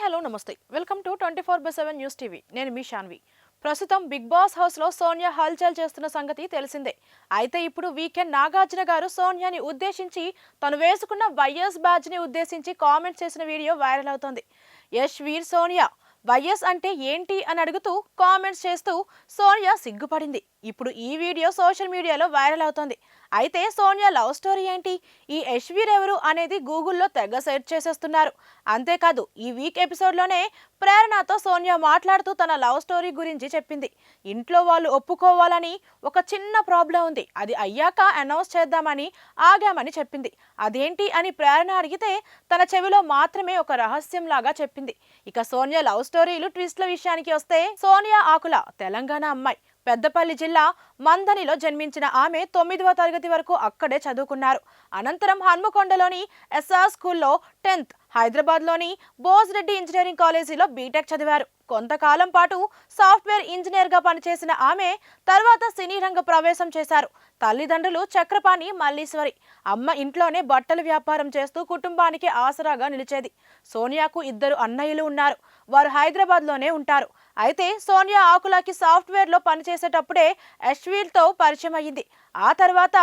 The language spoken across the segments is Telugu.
హలో నమస్తే. Welcome to twenty four by seven news TV. నేను మీ షాన్వి. ప్రస్తుతం బిగ్ బాస్ హౌస్లో సోనియా హల్చల్ చేస్తున్న సంగతి తెలిసిందే. అయితే ఇప్పుడు వీకెండ్ నాగార్జున గారు సోనియాని ఉద్దేశించి తను వేసుకున్న వైఎస్ బ్యాడ్జ్ ఉద్దేశించి కామెంట్ చేసిన వీడియో వైరల్ అవుతోంది. యష్ వీర్ సోనియా వైఎస్ అంటే ఏంటి? అని అడుగుతూ కామెంట్స్ చేస్తూ సోనియా సిగ్గుపడింది. ఇప్పుడు ఈ వీడియో సోషల్ మీడియాలో వైరల్ అవుతోంది. అయితే సోనియా లవ్ స్టోరీ ఏంటి? ఈ యశ్వీర్ ఎవరు అనేది గూగుల్లో తెగ సెర్చ్ చేసేస్తున్నారు. అంతేకాదు ఈ వీక్ ఎపిసోడ్లోనే ప్రేరణతో సోనియా మాట్లాడుతూ తన లవ్ స్టోరీ గురించి చెప్పింది. ఇంట్లో వాళ్ళు ఒప్పుకోవాలని ఒక చిన్న ప్రాబ్లం ఉంది. అది అయ్యాక అనౌన్స్ చేద్దామని ఆగామని చెప్పింది. అదేంటి అని ప్రేరణ అడిగితే తన చెవిలో మాత్రమే ఒక రహస్యం లాగా చెప్పింది. ఇక సోనియా లవ్ స్టోరీలు ట్విస్ట్ల విషయానికి వస్తే సోనియా ఆకుల తెలంగాణ అమ్మాయి. పెద్దపల్లి జిల్లా మందనిలో జన్మించిన ఆమె తొమ్మిదవ తరగతి వరకు అక్కడే చదువుకున్నారు. అనంతరం హన్మకొండలోని ఎస్ఆర్ స్కూల్లో టెన్త్ హైదరాబాద్లోని బోస్రెడ్డి ఇంజనీరింగ్ కాలేజీలో బీటెక్ చదివారు. కొంతకాలం పాటు సాఫ్ట్వేర్ ఇంజనీర్గా పనిచేసిన ఆమె తర్వాత సినీ రంగ ప్రవేశం చేశారు. తల్లిదండ్రులు చక్రపాణి మల్లీశ్వరి అమ్మ ఇంట్లోనే బట్టల వ్యాపారం చేస్తూ కుటుంబానికి ఆసరాగా నిలిచేది. సోనియాకు ఇద్దరు అన్నయ్యలు ఉన్నారు. వారు హైదరాబాద్లోనే ఉంటారు. అయితే సోనియా ఆకులాకి సాఫ్ట్వేర్లో పనిచేసేటప్పుడే యశ్వీర్తో పరిచయం అయ్యింది. ఆ తర్వాత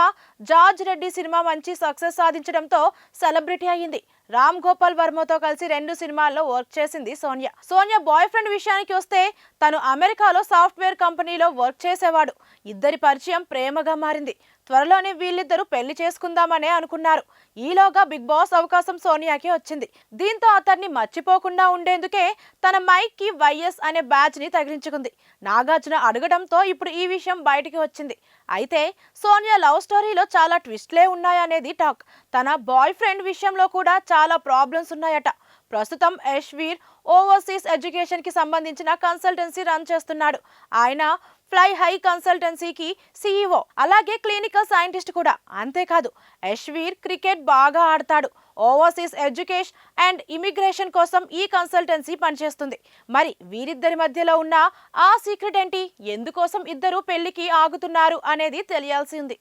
జార్జ్ రెడ్డి సినిమా మంచి సక్సెస్ సాధించడంతో సెలబ్రిటీ అయ్యింది. రామ్ గోపాల్ వర్మతో కలిసి రెండు సినిమాల్లో వర్క్ చేసింది సోనియా. సోనియా బాయ్ ఫ్రెండ్ విషయానికి వస్తే తను అమెరికాలో సాఫ్ట్వేర్ కంపెనీలో వర్క్ చేసేవాడు. ఇద్దరి పరిచయం ప్రేమగా మారింది. త్వరలోనే వీళ్ళిద్దరూ పెళ్ళి చేసుకుందామనే అనుకున్నారు. ఈలోగా బిగ్ బాస్ అవకాశం సోనియాకి వచ్చింది. దీంతో అతన్ని మర్చిపోకుండా ఉండేందుకే తన మైక్కి వైఎస్ అనే బ్యాచ్ని తగిలించుకుంది. నాగార్జున అడగడంతో ఇప్పుడు ఈ విషయం బయటికి వచ్చింది. అయితే సోనియా లవ్ స్టోరీలో చాలా ట్విస్ట్లే ఉన్నాయనేది టాక్. తన బాయ్ ఫ్రెండ్ విషయంలో కూడా చాలా ప్రాబ్లమ్స్ ఉన్నాయట. ప్రస్తుతం యశ్వీర్ ఓవర్సీస్ ఎడ్యుకేషన్కి సంబంధించిన కన్సల్టెన్సీ రన్ చేస్తున్నాడు. ఆయన ఫ్లై హై కన్సల్టెన్సీకి సీఈఓ అలాగే క్లినికల్ సైంటిస్ట్ కూడా. అంతేకాదు యశ్వీర్ క్రికెట్ బాగా ఆడతాడు. ఓవర్సీస్ ఎడ్యుకేషన్ అండ్ ఇమిగ్రేషన్ కోసం ఈ కన్సల్టెన్సీ పనిచేస్తుంది. మరి వీరిద్దరి మధ్యలో ఉన్న ఆ సీక్రెట్ ఏంటి? ఎందుకోసం ఇద్దరు పెళ్ళికి ఆగుతున్నారు అనేది తెలియాల్సి ఉంది.